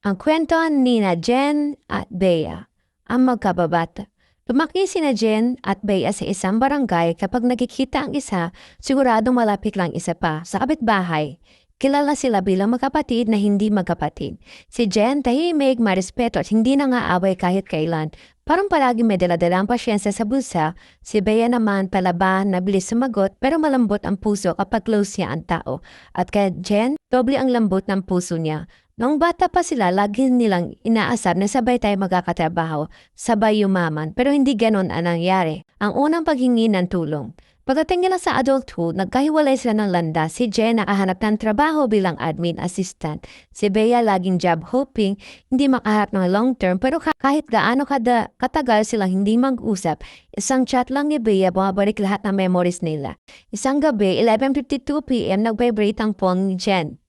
Ang kwento ni na Jen at Bea, ang magkababata. Lumaki si na Jen at Bea sa isang barangay kapag nakikita ang isa, siguradong malapit lang isa pa sa kapitbahay. Kilala sila bilang magkapatid na hindi magkapatid. Si Jen tahimik, marespeto at hindi nangaaway kahit kailan. Parang palagi may daladalang pasyensya sa bulsa, si Bea naman palaban, nabilis sumagot pero malambot ang puso kapag close niya ang tao. At kay Jen, doble ang lambot ng puso niya. Noong bata pa sila, lagi nilang inaasar na sabay tayo magkakatrabaho, sabay yumaman, pero hindi ganon ang nangyari. Ang unang paghingi ng tulong. Pagdating nila sa adulthood, nagkahiwalay sila ng landa. Si Jen nakahanap ng trabaho bilang admin assistant. Si Bea laging job hoping, hindi makaharap ng long term, pero kahit gaano kada, katagal silang hindi mag-usap, isang chat lang ni Bea bumabalik lahat ng memories nila. Isang gabi, 11.52pm, nag-vibrate ang phone ni Jen.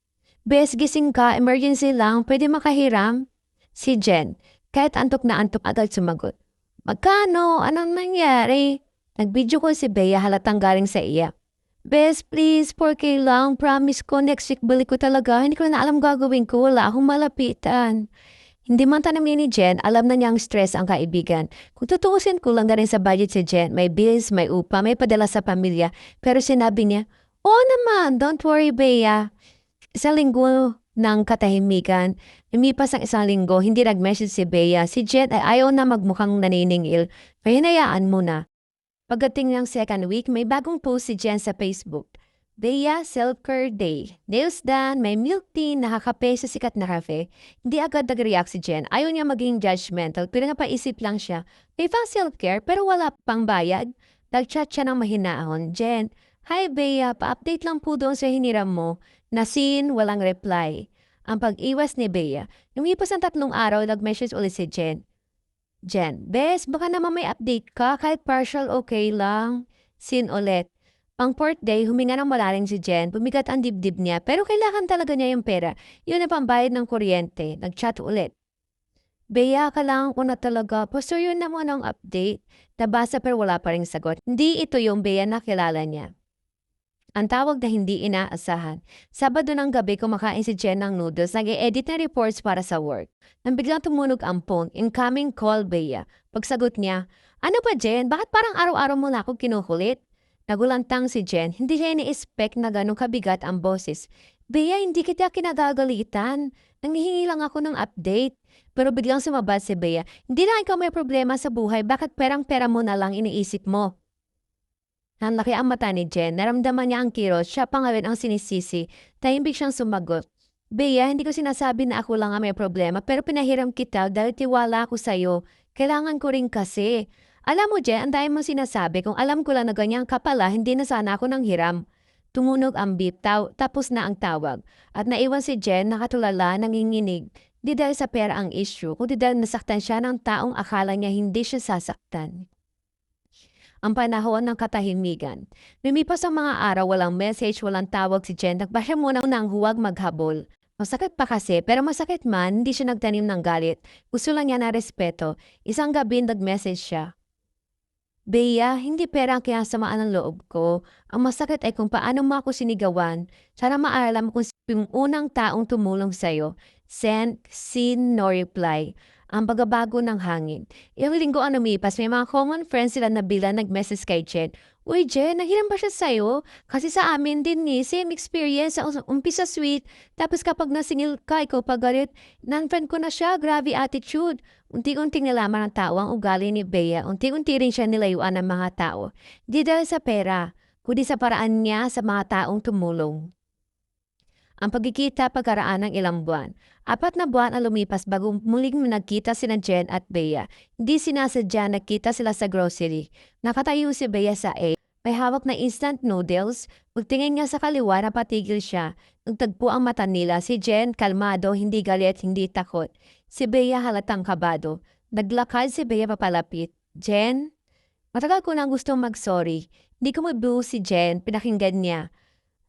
Bes, gising ka, emergency lang, pwede makahiram? Si Jen, kahit antok na antok agad sumagot. Magkano? Anong nangyari? Nag-video ko si Bea halatang galing sa iya. Bes, please, 4K lang. Promise ko, next week balik ko talaga. Hindi ko na alam gagawin ko. Wala akong malapitan. Hindi man tanong ni Jen, alam na niyang stress ang kaibigan. Kung tutuusin ko lang na rin sa budget si Jen, may bills, may upa, may padala sa pamilya. Pero sinabi niya, Oo naman, don't worry, Bea. Isang linggo ng katahimikan, lumipas ang isang linggo, hindi nag-message si Bea. Si Jet ay ayaw na magmukhang naniningil, kaya hinayaan mo na. Pagdating ng second week, may bagong post si Jen sa Facebook. Bea Self-Care Day. Nails done, may milk tea, nakakape sa sikat na cafe. Hindi agad nag-react si Jen. Ayaw niya maging judgmental, pero lang siya. May fang self-care pero wala pang bayad. Nag-chat siya ng mahinahon. Jen, Hi Bea, pa-update lang po doon sa hiniram mo. Nasin, walang reply. Ang pag-iwas ni Bea, lumipas ang tatlong araw, nag-message ulit si Jen. Jen, Bes, baka naman may update ka, kahit partial okay lang. Sin ulit. Pang port day, huminga ng malalim si Jen, bumigat ang dibdib niya, pero kailangan talaga niya yung pera. Yun ang pambayad ng kuryente. Nag-chat ulit. Bea, kailangan ko na talaga. Pastor, yun naman ang update. Nabasa pero wala pa rin sagot. Hindi ito yung Bea na kilala niya. Ang tawag na hindi inaasahan. Sabado ng gabi kumakain si Jen ng noodles, nag-edit na reports para sa work. Nang biglang tumunog ang phone, incoming call Bea. Pagsagot niya, Ano ba Jen, bakit parang araw-araw mo na ako kinukulit? Nagulantang si Jen, hindi siya ini-expect na ganong kabigat ang boses. Bea, hindi kita kinagagalitan. Nangihingi lang ako ng update. Pero biglang sumabad si Bea, hindi na ikaw may problema sa buhay, bakit perang-pera mo na lang iniisip mo? Nanlaki ang mata ni Jen. Naramdaman niya ang kiros. Siya pa nga rin ang sinisisi. Tahimik siyang sumagot. Bea, hindi ko sinasabi na ako lang ang may problema pero pinahiram kita dahil tiwala ako sa'yo. Kailangan ko rin kasi. Alam mo, Jen, ang dahil mo sinasabi kung alam ko lang na ganyan ka pala, hindi na sana ako nang hiram. Tumunog ang beep, taw tapos na ang tawag. At naiwan si Jen nakatulala, nanginginig. Di dahil sa pera ang issue, kundi dahil nasaktan siya ng taong akala niya hindi siya sasaktan ang panahon ng katahimikan. Lumipas ang mga araw, walang message, walang tawag si Jen. Nagbasya muna ng huwag maghabol. Masakit pa kasi, pero masakit man, hindi siya nagtanim ng galit. Gusto lang niya na respeto. Isang gabi nag-message siya. Bea, hindi pera ang kinasamaan ng loob ko. Ang masakit ay kung paano mo ako sinigawan. Sana maalam kung yung unang taong tumulong sa'yo. Send, seen, no reply ang pagbabago ng hangin. Ilang linggo ang lumipas, may mga common friends sila na bila nag-message kay Jen. Uy, Jen, nahiram ba siya sa'yo? Kasi sa amin din ni, same experience, sa umpisa sweet, tapos kapag nasingil ka, ikaw pagalit, nan-friend ko na siya, grabe attitude. Unti-unting nalaman ng tao ang ugali ni Bea, unti-unti rin siya nilayuan ng mga tao. Di dahil sa pera, kundi sa paraan niya sa mga taong tumulong. Ang pagkikita pagkaraan ng ilang buwan. Apat na buwan ang lumipas bago muling nagkita sina Jen at Bea. Hindi sinasadya nagkita sila sa grocery. Nakatayo si Bea sa A. May hawak na instant noodles. Pagtingin nga sa kaliwa, napatigil siya. Nagtagpo ang mata nila. Si Jen, kalmado, hindi galit, hindi takot. Si Bea halatang kabado. Naglakad si Bea papalapit. Jen? Matagal ko nang gustong mag-sorry. Hindi ko mabuo si Jen, pinakinggan niya.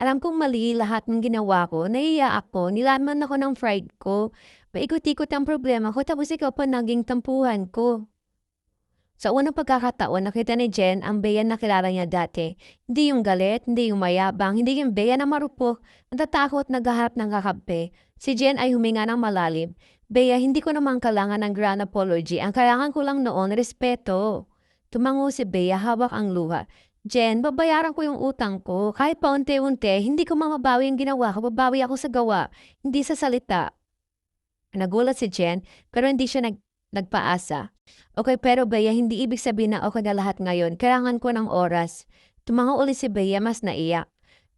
Alam kong mali lahat ng ginawa ko. Naiya ako. Nilaman ako ng fried ko. Paikot-ikot ang problema ko tapos ikaw pa naging tampuhan ko. Sa unang pagkakataon, nakita ni Jen ang Bea na kilala niya dati. Hindi yung galit, hindi yung mayabang, hindi yung Bea na marupok, natatakot naghaharap ng kakampi. Si Jen ay huminga ng malalim. Bea, hindi ko naman kailangan ng grand apology. Ang kailangan ko lang noon, respeto. Tumango si Bea hawak ang luha. Jen, babayaran ko yung utang ko. Kahit paunti-unti, hindi ko mamabawi yung ginawa ko. Babawi ako sa gawa, hindi sa salita. Nagulat si Jen, pero hindi siya nag nagpaasa. Okay, pero Bea, hindi ibig sabihin na okay na lahat ngayon. Kailangan ko ng oras. Tumango uli si Bea, mas naiyak.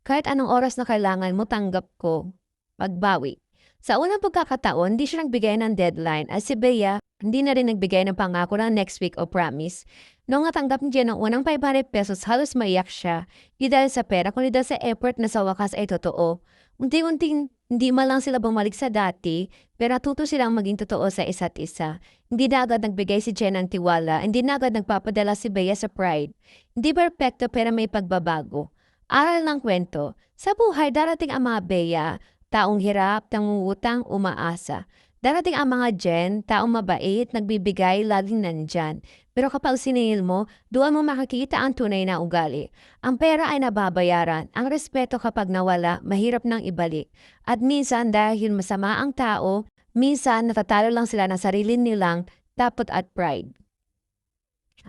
Kahit anong oras na kailangan mo, tanggap ko. Pagbawi. Sa unang pagkakataon, hindi siya nagbigay ng deadline at si Bea hindi na rin nagbigay ng pangako ng next week o promise. Noong natanggap niya ng unang 500 pesos, halos maiyak siya. Di dahil sa pera, kundi dahil sa effort na sa wakas ay totoo. Unti-unting hindi man lang sila bumalik sa dati, pero natuto silang maging totoo sa isa't isa. Hindi na agad nagbigay si Jen ng tiwala, hindi na agad nagpapadala si Bea sa pride. Hindi perfecto pero may pagbabago. Aral ng kwento, sa buhay darating ang mga Bea, taong hirap, tangungutang, umaasa. Darating ang mga Jen, taong mabait, nagbibigay, laging nandyan. Pero kapag siningil mo, doon mo makikita ang tunay na ugali. Ang pera ay nababayaran, ang respeto kapag nawala, mahirap nang ibalik. At minsan dahil masama ang tao, minsan natatalo lang sila ng sarili nilang tapot at pride.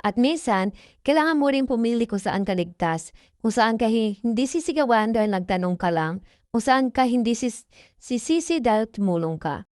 At minsan, kailangan mo rin pumili kung saan ka ligtas, kung saan ka hi- hindi sisigawan dahil nagtanong ka lang, kung saan ka hindi sis- sisisi dahil tumulong ka.